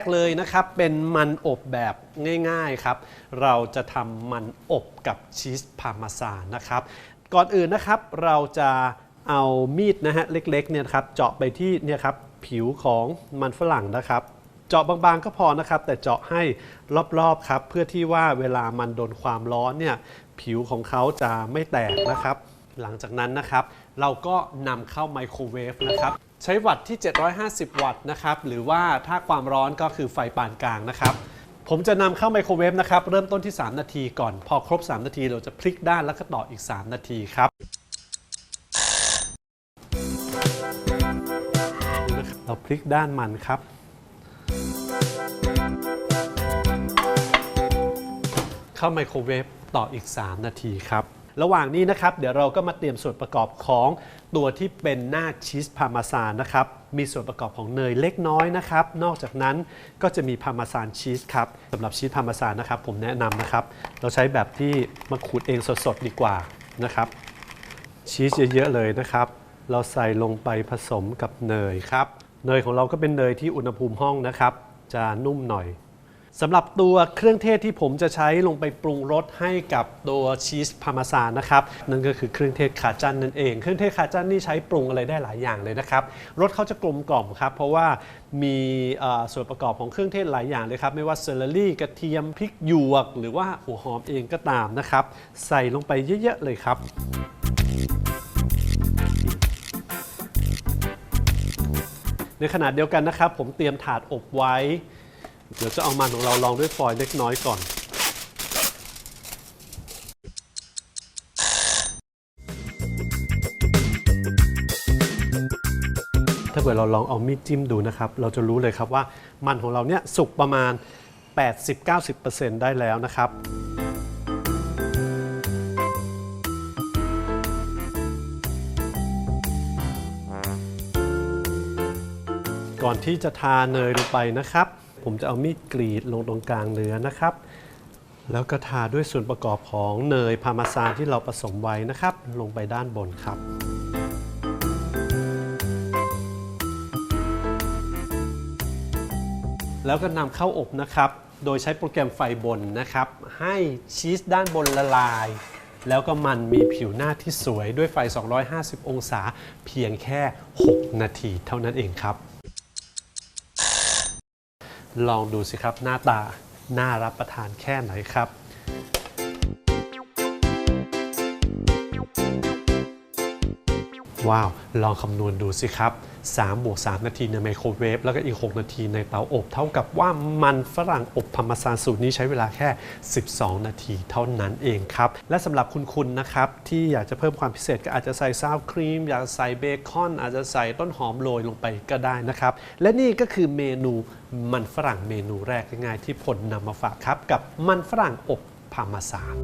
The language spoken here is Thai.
กเลยนะครับ เป็นมันอบแบบง่ายๆครับ เราจะทำมันอบกับชีสพาร์มาซานนะครับ ก่อนอื่นนะครับเราจะเอามีดนะฮะเล็กๆเนี่ยครับเจาะไปที่เนี่ยครับผิวของมันฝรั่งนะครับ เจาะบางๆก็พอนะครับ แต่เจาะให้รอบๆครับ เพื่อที่ว่าเวลามันโดนความร้อนเนี่ยผิวของเขาจะไม่แตกนะครับ หลังจากนั้นนะครับ เราก็นำเข้าไมโครเวฟนะครับ ใช้วัตต์ที่ 750 วัตต์นะครับ หรือว่าถ้าความร้อนก็คือไฟปานกลางนะครับ ผมจะนำเข้าไมโครเวฟนะครับ เริ่มต้นที่ 3 นาทีก่อน พอครบ 3 นาที เราจะพลิกด้านแล้วก็ต่ออีก 3 นาทีครับเราพลิกด้านมันครับเข้าไมโครเวฟต่ออีก 3 นาทีครับ ระหว่างนี้นะครับ เดี๋ยวเราก็มาเตรียมส่วนประกอบของตัวที่เป็นหน้าชีสพาร์มาซานนะครับ มีส่วนประกอบของเนยเล็กน้อยนะครับ นอกจากนั้นก็จะมีพาร์มาซานชีสครับสำหรับชีสพาร์มาซานนะครับ ผมแนะนำนะครับ เราใช้แบบที่มาขูดเองสดๆดีกว่านะครับ ชีสเยอะๆเลยนะครับ เราใส่ลงไปผสมกับเนยครับ เนยของเราก็เป็นเนยที่อุณหภูมิห้องนะครับ จะนุ่มหน่อย สำหรับตัวเครื่องเทศที่ผมจะใช้ลงไปปรุงรสให้กับตัวชีสพาร์มาซานนะครับนั่นก็คือเครื่องเทศคาจันนั่นเอง เครื่องเทศคาจันนี่ใช้ปรุงอะไรได้หลายอย่างเลยนะครับรสเขาจะกลมกล่อมครับเพราะว่ามีส่วนประกอบของเครื่องเทศหลายอย่างเลยครับไม่ว่าเซอร์รี่กระเทียมพริกหยวก หรือว่าหัวหอมเองก็ตามนะครับ ใส่ลงไปเยอะๆเลยครับในขณะเดียวกันนะครับ ผมเตรียมถาดอบไว้ เดี๋ยวจะเอามันของเราลองด้วยฟอยล์เล็กน้อยก่อน ถ้าเกิดเราลองเอามีดจิ้มดูนะครับ เราจะรู้เลยครับว่ามันของเราเนี่ยสุกประมาณ 80-90%ได้แล้วนะครับก่อนที่จะทาเนยลงไปนะครับ ผมจะเอามีดกรีดลงตรงกลางเนื้อนะครับ แล้วก็ทาด้วยส่วนประกอบของเนยพาร์มาซานที่เราผสมไว้นะครับ ลงไปด้านบนครับ แล้วก็นำเข้าอบนะครับ โดยใช้โปรแกรมไฟบนนะครับ ให้ชีสด้านบนละลาย แล้วก็มันมีผิวหน้าที่สวยด้วยไฟ 250 องศา เพียงแค่ 6 นาทีเท่านั้นเองครับ ลองดูสิครับหน้าตาน่ารับประทานแค่ไหนครับ ว้าว ลองคำนวณดูสิครับ 3บวก3นาทีในไมโครเวฟแล้วก็อีก 6 นาทีในเตาอบ เท่ากับว่ามันฝรั่งอบพามาซานสูตรนี้ใช้เวลาแค่ 12 นาทีเท่านั้นเองครับ และสำหรับคุณคุณนะครับ ที่อยากจะเพิ่มความพิเศษก็อาจจะใส่ซาวครีม อยากใส่เบคอน อาจจะใส่ต้นหอมโรยลงไปก็ได้นะครับ และนี่ก็คือเมนูมันฝรั่งเมนูแรกง่ายๆที่ผลนำมาฝากครับ กับมันฝรั่งอบพามาซาน